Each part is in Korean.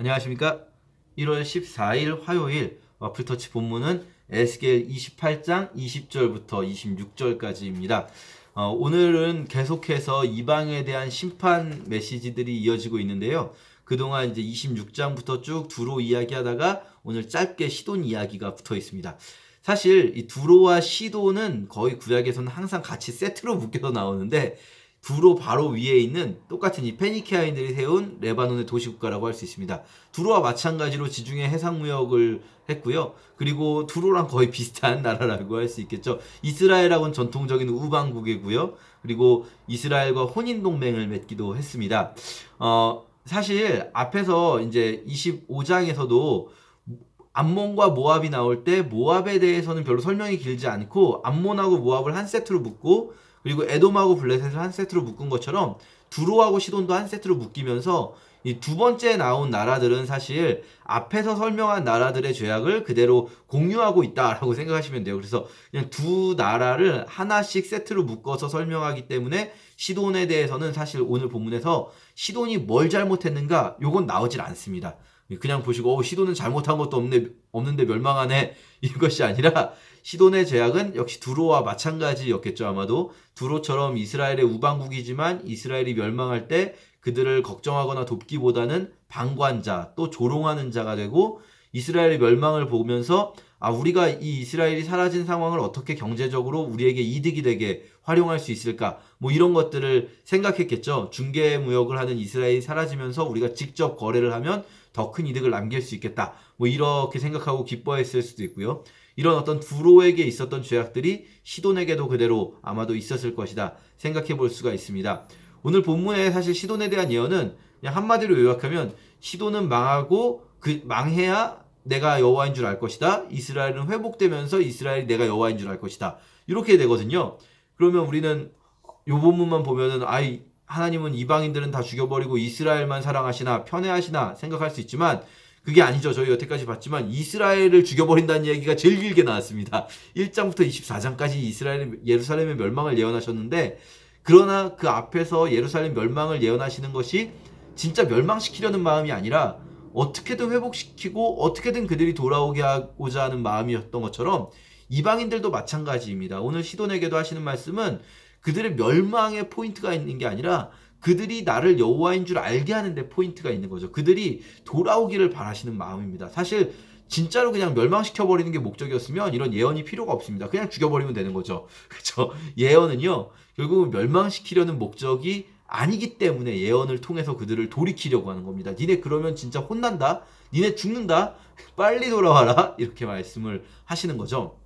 안녕하십니까? 1월 14일 화요일 와플터치 본문은 에스겔 28장 20절부터 26절까지입니다. 어, 오늘은 계속해서 이방에 대한 심판 메시지들이 이어지고 있는데요. 그동안 이제 26장부터 쭉 두로 이야기하다가 오늘 짧게 시돈 이야기가 붙어 있습니다. 사실 이 두로와 시돈은 거의 구약에서는 항상 같이 세트로 묶여서 나오는데 두로 바로 위에 있는 똑같은 이 페니케아인들이 세운 레바논의 도시국가라고 할 수 있습니다. 두로와 마찬가지로 지중해 해상무역을 했고요. 그리고 두로랑 거의 비슷한 나라라고 할 수 있겠죠. 이스라엘하고는 전통적인 우방국이고요. 그리고 이스라엘과 혼인 동맹을 맺기도 했습니다. 어, 사실 앞에서 이제 25장에서도 암몬과 모압이 나올 때 모압에 대해서는 별로 설명이 길지 않고 암몬하고 모압을 한 세트로 묶고 그리고 에돔하고 블레셋을 한 세트로 묶은 것처럼 두로하고 시돈도 한 세트로 묶이면서 이 두 번째 나온 나라들은 사실 앞에서 설명한 나라들의 죄악을 그대로 공유하고 있다라고 생각하시면 돼요. 그래서 그냥 두 나라를 하나씩 세트로 묶어서 설명하기 때문에 시돈에 대해서는 사실 오늘 본문에서 시돈이 뭘 잘못했는가 요건 나오질 않습니다. 그냥 보시고 어, 시돈은 잘못한 것도 없네, 없는데 멸망하네. 이것이 아니라 시돈의 죄악은 역시 두로와 마찬가지였겠죠 아마도. 두로처럼 이스라엘의 우방국이지만 이스라엘이 멸망할 때 그들을 걱정하거나 돕기보다는 방관자 또 조롱하는 자가 되고 이스라엘의 멸망을 보면서 아 우리가 이 이스라엘이 사라진 상황을 어떻게 경제적으로 우리에게 이득이 되게 활용할 수 있을까? 뭐 이런 것들을 생각했겠죠. 중개 무역을 하는 이스라엘이 사라지면서 우리가 직접 거래를 하면 더 큰 이득을 남길 수 있겠다 뭐 이렇게 생각하고 기뻐했을 수도 있고요 이런 어떤 두로에게 있었던 죄악들이 시돈에게도 그대로 아마도 있었을 것이다 생각해 볼 수가 있습니다. 오늘 본문에 사실 시돈에 대한 예언은 그냥 한마디로 요약하면 시돈은 망하고 그 망해야 내가 여호와인 줄 알 것이다. 이스라엘은 회복되면서 이스라엘이 내가 여호와인 줄 알 것이다. 이렇게 되거든요. 그러면 우리는 요 본문만 보면은 아이 하나님은 이방인들은 다 죽여버리고 이스라엘만 사랑하시나 편애하시나 생각할 수 있지만 그게 아니죠. 저희 여태까지 봤지만 이스라엘을 죽여버린다는 얘기가 제일 길게 나왔습니다. 1장부터 24장까지 이스라엘 예루살렘의 멸망을 예언하셨는데 그러나 그 앞에서 예루살렘 멸망을 예언하시는 것이 진짜 멸망시키려는 마음이 아니라 어떻게든 회복시키고 어떻게든 그들이 돌아오게 하고자 하는 마음이었던 것처럼 이방인들도 마찬가지입니다. 오늘 시돈에게도 하시는 말씀은 그들의 멸망의 포인트가 있는 게 아니라 그들이 나를 여호와인 줄 알게 하는데 포인트가 있는 거죠. 그들이 돌아오기를 바라시는 마음입니다. 사실 진짜로 그냥 멸망시켜 버리는 게 목적이었으면 이런 예언이 필요가 없습니다. 그냥 죽여버리면 되는 거죠. 그렇죠? 예언은요 결국 멸망시키려는 목적이 아니기 때문에 예언을 통해서 그들을 돌이키려고 하는 겁니다. 니네 그러면 진짜 혼난다. 니네 죽는다. 빨리 돌아와라. 이렇게 말씀을 하시는 거죠.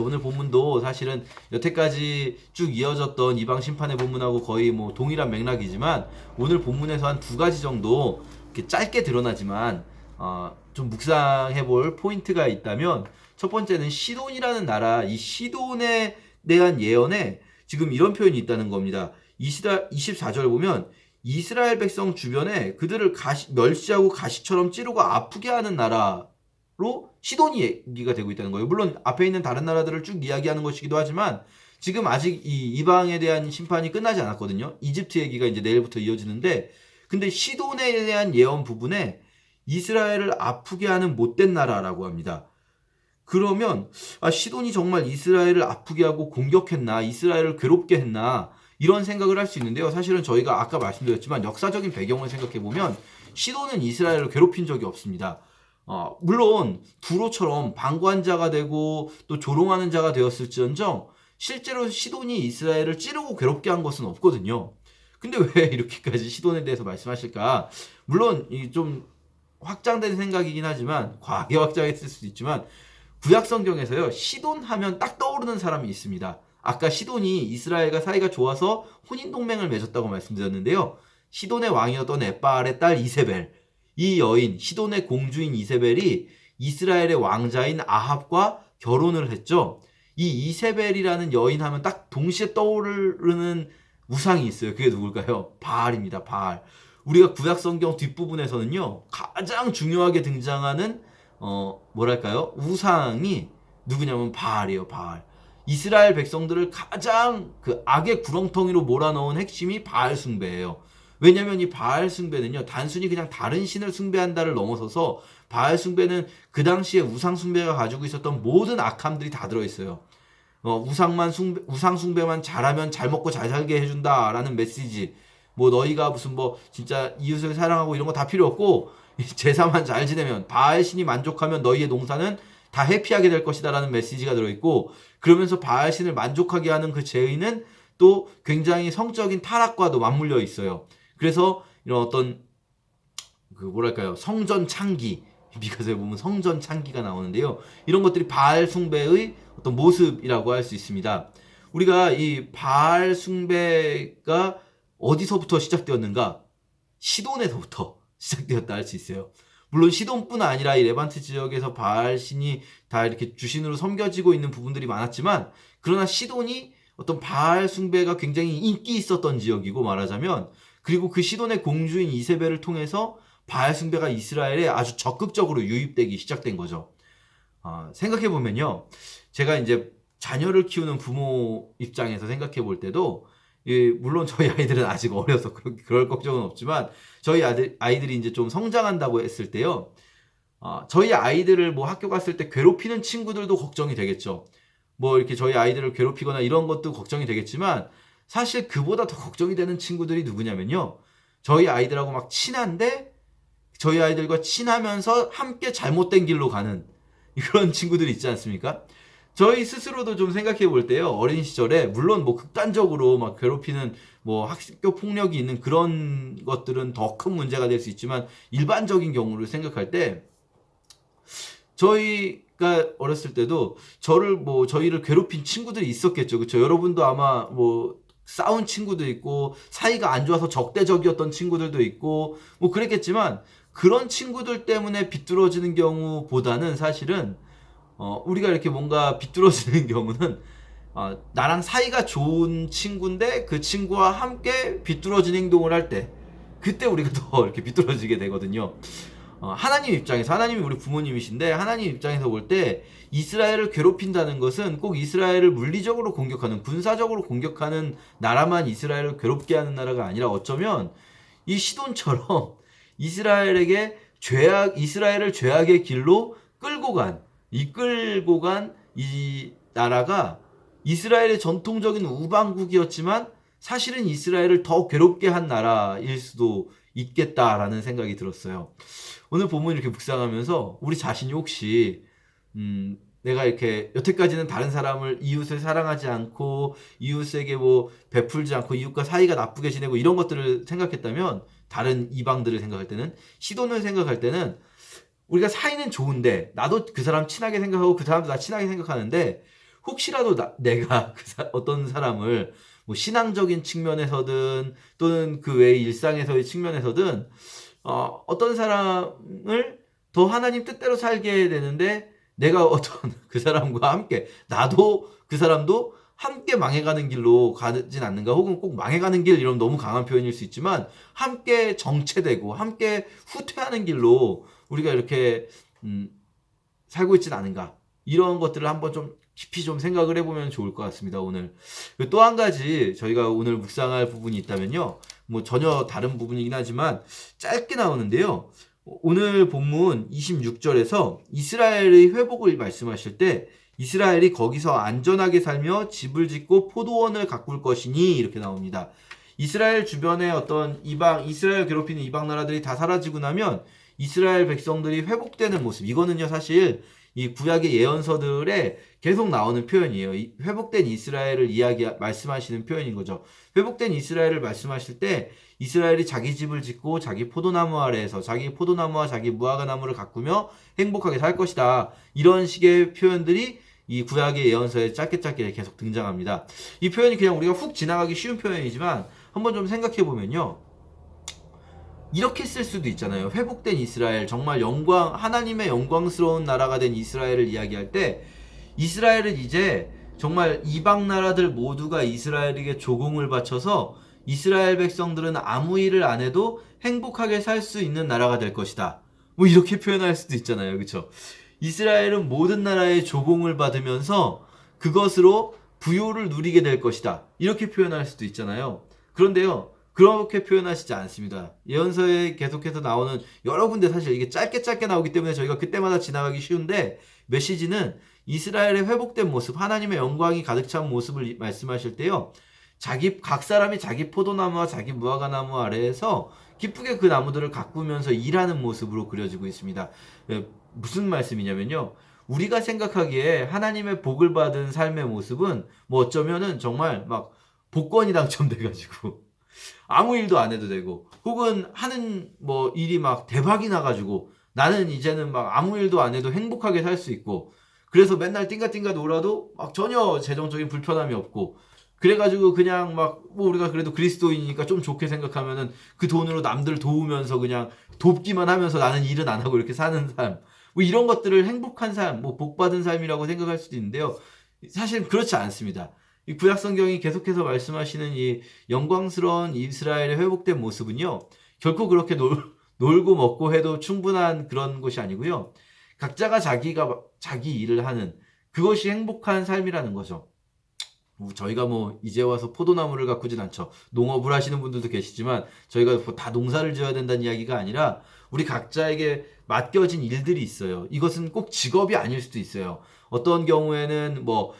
오늘 본문도 사실은 여태까지 쭉 이어졌던 이방 심판의 본문하고 거의 뭐 동일한 맥락이지만 오늘 본문에서 한 두 가지 정도 이렇게 짧게 드러나지만 어, 좀 묵상해 볼 포인트가 있다면 첫 번째는 시돈이라는 나라 이 시돈에 대한 예언에 지금 이런 표현이 있다는 겁니다. 24절 보면 이스라엘 백성 주변에 그들을 가시, 멸시하고 가시처럼 찌르고 아프게 하는 나라 로 시돈이 얘기가 되고 있다는 거예요. 물론 앞에 있는 다른 나라들을 쭉 이야기하는 것이기도 하지만 지금 아직 이 이방에 대한 심판이 끝나지 않았거든요. 이집트 얘기가 이제 내일부터 이어지는데 근데 시돈에 대한 예언 부분에 이스라엘을 아프게 하는 못된 나라라고 합니다. 그러면 아, 시돈이 정말 이스라엘을 아프게 하고 공격했나 이스라엘을 괴롭게 했나 이런 생각을 할 수 있는데요. 사실은 저희가 아까 말씀드렸지만 역사적인 배경을 생각해 보면 시돈은 이스라엘을 괴롭힌 적이 없습니다. 어, 물론 두로처럼 방관자가 되고 또 조롱하는 자가 되었을지언정 실제로 시돈이 이스라엘을 찌르고 괴롭게 한 것은 없거든요. 근데 왜 이렇게까지 시돈에 대해서 말씀하실까? 물론 이 좀 확장된 생각이긴 하지만 과하게 확장했을 수도 있지만 구약 성경에서요 시돈 하면 딱 떠오르는 사람이 있습니다. 아까 시돈이 이스라엘과 사이가 좋아서 혼인 동맹을 맺었다고 말씀드렸는데요. 시돈의 왕이었던 에빠알의 딸 이세벨 이 여인 시돈의 공주인 이세벨이 이스라엘의 왕자인 아합과 결혼을 했죠. 이 이세벨이라는 여인 하면 딱 동시에 떠오르는 우상이 있어요. 그게 누굴까요? 바알입니다. 바알. 우리가 구약 성경 뒷부분에서는요. 가장 중요하게 등장하는 어 뭐랄까요? 우상이 누구냐면 바알이에요. 바알. 이스라엘 백성들을 가장 그 악의 구렁텅이로 몰아넣은 핵심이 바알 숭배예요. 왜냐면 이 바알 숭배는요, 단순히 그냥 다른 신을 숭배한다를 넘어서서 바알 숭배는 그 당시에 우상 숭배가 가지고 있었던 모든 악함들이 다 들어있어요. 어, 우상만 숭배, 우상 숭배만 잘하면 잘 먹고 잘 살게 해준다라는 메시지. 뭐 너희가 무슨 뭐 진짜 이웃을 사랑하고 이런 거 다 필요 없고 제사만 잘 지내면 바알 신이 만족하면 너희의 농사는 다 해피하게 될 것이다라는 메시지가 들어있고 그러면서 바알 신을 만족하게 하는 그 죄의는 또 굉장히 성적인 타락과도 맞물려 있어요. 그래서 이런 어떤 그 뭐랄까요 성전 창기 미가서에 보면 성전 창기가 나오는데요. 이런 것들이 바알 숭배의 어떤 모습이라고 할 수 있습니다. 우리가 이 바알 숭배가 어디서부터 시작되었는가? 시돈에서부터 시작되었다 할 수 있어요. 물론 시돈뿐 아니라 이 레반트 지역에서 바알 신이 다 이렇게 주신으로 섬겨지고 있는 부분들이 많았지만 그러나 시돈이 어떤 바알 숭배가 굉장히 인기 있었던 지역이고 말하자면 그리고 그 시돈의 공주인 이세벨을 통해서 바알 숭배가 이스라엘에 아주 적극적으로 유입되기 시작된 거죠. 아, 생각해 보면요, 제가 이제 자녀를 키우는 부모 입장에서 생각해 볼 때도 예, 물론 저희 아이들은 아직 어려서 그럴, 걱정은 없지만 저희 아들, 아이들이 이제 좀 성장한다고 했을 때요. 아, 저희 아이들을 뭐 학교 갔을 때 괴롭히는 친구들도 걱정이 되겠죠. 뭐 이렇게 저희 아이들을 괴롭히거나 이런 것도 걱정이 되겠지만 사실 그보다 더 걱정이 되는 친구들이 누구냐면요. 저희 아이들하고 막 친한데 저희 아이들과 친하면서 함께 잘못된 길로 가는 그런 친구들이 있지 않습니까? 저희 스스로도 좀 생각해 볼 때요. 어린 시절에 물론 뭐 극단적으로 막 괴롭히는 뭐 학교 폭력이 있는 그런 것들은 더 큰 문제가 될 수 있지만 일반적인 경우를 생각할 때 저희가 어렸을 때도 저를 뭐 저희를 괴롭힌 친구들이 있었겠죠. 그렇죠? 여러분도 아마 뭐 싸운 친구도 있고 사이가 안 좋아서 적대적이었던 친구들도 있고 뭐 그랬겠지만 그런 친구들 때문에 비뚤어지는 경우보다는 사실은 어, 우리가 이렇게 뭔가 비뚤어지는 경우는 어, 나랑 사이가 좋은 친구인데 그 친구와 함께 비뚤어진 행동을 할 때 그때 우리가 더 이렇게 비뚤어지게 되거든요. 어, 하나님 입장에서 하나님이 우리 부모님이신데 하나님 입장에서 볼 때 이스라엘을 괴롭힌다는 것은 꼭 이스라엘을 물리적으로 공격하는 군사적으로 공격하는 나라만 이스라엘을 괴롭게 하는 나라가 아니라 어쩌면 이 시돈처럼 이스라엘에게 죄악 이스라엘을 죄악의 길로 끌고 간 이끌고 간 이 나라가 이스라엘의 전통적인 우방국이었지만 사실은 이스라엘을 더 괴롭게 한 나라일 수도 있겠다라는 생각이 들었어요. 오늘 본문 이렇게 묵상하면서 우리 자신이 혹시 음, 내가 이렇게 여태까지는 다른 사람을 이웃을 사랑하지 않고 이웃에게 뭐 베풀지 않고 이웃과 사이가 나쁘게 지내고 이런 것들을 생각했다면 다른 이방들을 생각할 때는 시돈을 생각할 때는 우리가 사이는 좋은데 나도 그 사람 친하게 생각하고 그 사람도 나 친하게 생각하는데 혹시라도 나, 내가 그 사, 어떤 사람을 뭐 신앙적인 측면에서든 또는 그 외의 일상에서의 측면에서든 어, 어떤 사람을 더 하나님 뜻대로 살게 되는데 내가 어떤 그 사람과 함께 나도 그 사람도 함께 망해가는 길로 가진 않는가 혹은 꼭 망해가는 길 이런 너무 강한 표현일 수 있지만 함께 정체되고 함께 후퇴하는 길로 우리가 이렇게 음, 살고 있지는 않은가. 이런 것들을 한번 좀 깊이 좀 생각을 해보면 좋을 것 같습니다 오늘. 또 한 가지 저희가 오늘 묵상할 부분이 있다면요. 뭐 전혀 다른 부분이긴 하지만 짧게 나오는데요. 오늘 본문 26절에서 이스라엘의 회복을 말씀하실 때 이스라엘이 거기서 안전하게 살며 집을 짓고 포도원을 가꿀 것이니 이렇게 나옵니다. 이스라엘 주변에 어떤 이방 이스라엘 괴롭히는 이방 나라들이 다 사라지고 나면 이스라엘 백성들이 회복되는 모습. 이거는요 사실 이 구약의 예언서들에 계속 나오는 표현이에요. 이 회복된 이스라엘을 이야기 말씀하시는 표현인 거죠. 회복된 이스라엘을 말씀하실 때 이스라엘이 자기 집을 짓고 자기 포도나무 아래에서 자기 포도나무와 자기 무화과 나무를 가꾸며 행복하게 살 것이다. 이런 식의 표현들이 이 구약의 예언서에 짧게 짧게 계속 등장합니다. 이 표현이 그냥 우리가 훅 지나가기 쉬운 표현이지만 한번 좀 생각해 보면요. 이렇게 쓸 수도 있잖아요. 회복된 이스라엘, 정말 영광, 하나님의 영광스러운 나라가 된 이스라엘을 이야기할 때, 이스라엘은 이제 정말 이방 나라들 모두가 이스라엘에게 조공을 바쳐서 이스라엘 백성들은 아무 일을 안 해도 행복하게 살 수 있는 나라가 될 것이다. 뭐 이렇게 표현할 수도 있잖아요. 그렇죠? 이스라엘은 모든 나라의 조공을 받으면서 그것으로 부요를 누리게 될 것이다. 이렇게 표현할 수도 있잖아요. 그런데요. 그렇게 표현하시지 않습니다. 예언서에 계속해서 나오는 여러 군데 사실 이게 짧게 짧게 나오기 때문에 저희가 그때마다 지나가기 쉬운데 메시지는 이스라엘의 회복된 모습, 하나님의 영광이 가득 찬 모습을 말씀하실 때요. 자기 각 사람이 자기 포도나무와 자기 무화과 나무 아래에서 기쁘게 그 나무들을 가꾸면서 일하는 모습으로 그려지고 있습니다. 예, 무슨 말씀이냐면요. 우리가 생각하기에 하나님의 복을 받은 삶의 모습은 뭐 어쩌면은 정말 막 복권이 당첨돼가지고 아무 일도 안 해도 되고 혹은 하는 뭐 일이 막 대박이 나가지고 나는 이제는 막 아무 일도 안 해도 행복하게 살 수 있고 그래서 맨날 띵가띵가 놀아도 막 전혀 재정적인 불편함이 없고 그래가지고 그냥 막 뭐 우리가 그래도 그리스도인이니까 좀 좋게 생각하면은 그 돈으로 남들 도우면서 그냥 돕기만 하면서 나는 일은 안 하고 이렇게 사는 삶. 뭐 이런 것들을 행복한 삶, 뭐 복받은 삶이라고 생각할 수도 있는데요. 사실 그렇지 않습니다. 이 구약 성경이 계속해서 말씀하시는 이 영광스러운 이스라엘의 회복된 모습은요. 결코 그렇게 놀, 놀고 먹고 해도 충분한 그런 것이 아니고요. 각자가 자기가 자기 일을 하는 그것이 행복한 삶이라는 거죠. 뭐 저희가 뭐 이제 와서 포도나무를 가꾸진 않죠. 농업을 하시는 분들도 계시지만 저희가 뭐다 농사를 지어야 된다는 이야기가 아니라 우리 각자에게 맡겨진 일들이 있어요. 이것은 꼭 직업이 아닐 수도 있어요. 어떤 경우에는 뭐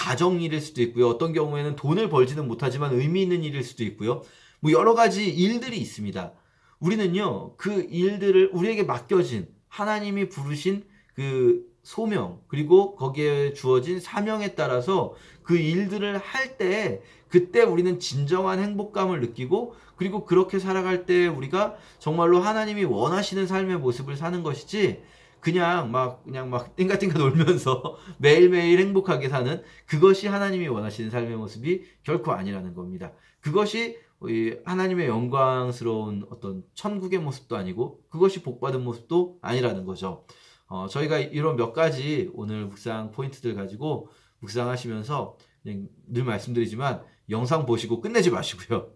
가정 일일 수도 있고요. 어떤 경우에는 돈을 벌지는 못하지만 의미 있는 일일 수도 있고요. 뭐 여러 가지 일들이 있습니다. 우리는요, 그 일들을 우리에게 맡겨진 하나님이 부르신 그 소명, 그리고 거기에 주어진 사명에 따라서 그 일들을 할 때, 그때 우리는 진정한 행복감을 느끼고, 그리고 그렇게 살아갈 때 우리가 정말로 하나님이 원하시는 삶의 모습을 사는 것이지, 그냥 막, 그냥 막 띵가띵가 놀면서 매일매일 행복하게 사는 그것이 하나님이 원하시는 삶의 모습이 결코 아니라는 겁니다. 그것이 이 하나님의 영광스러운 어떤 천국의 모습도 아니고 그것이 복받은 모습도 아니라는 거죠. 어, 저희가 이런 몇 가지 오늘 묵상 포인트들 가지고 묵상하시면서 늘 말씀드리지만 영상 보시고 끝내지 마시고요.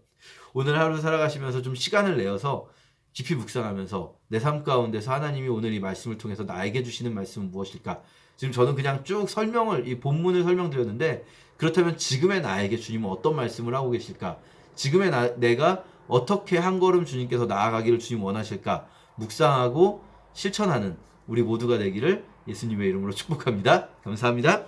오늘 하루 살아가시면서 좀 시간을 내어서 깊이 묵상하면서 내 삶 가운데서 하나님이 오늘 이 말씀을 통해서 나에게 주시는 말씀은 무엇일까? 지금 저는 그냥 쭉 설명을 이 본문을 설명드렸는데 그렇다면 지금의 나에게 주님은 어떤 말씀을 하고 계실까? 지금의 나, 내가 어떻게 한 걸음 주님께서 나아가기를 주님 원하실까? 묵상하고 실천하는 우리 모두가 되기를 예수님의 이름으로 축복합니다. 감사합니다.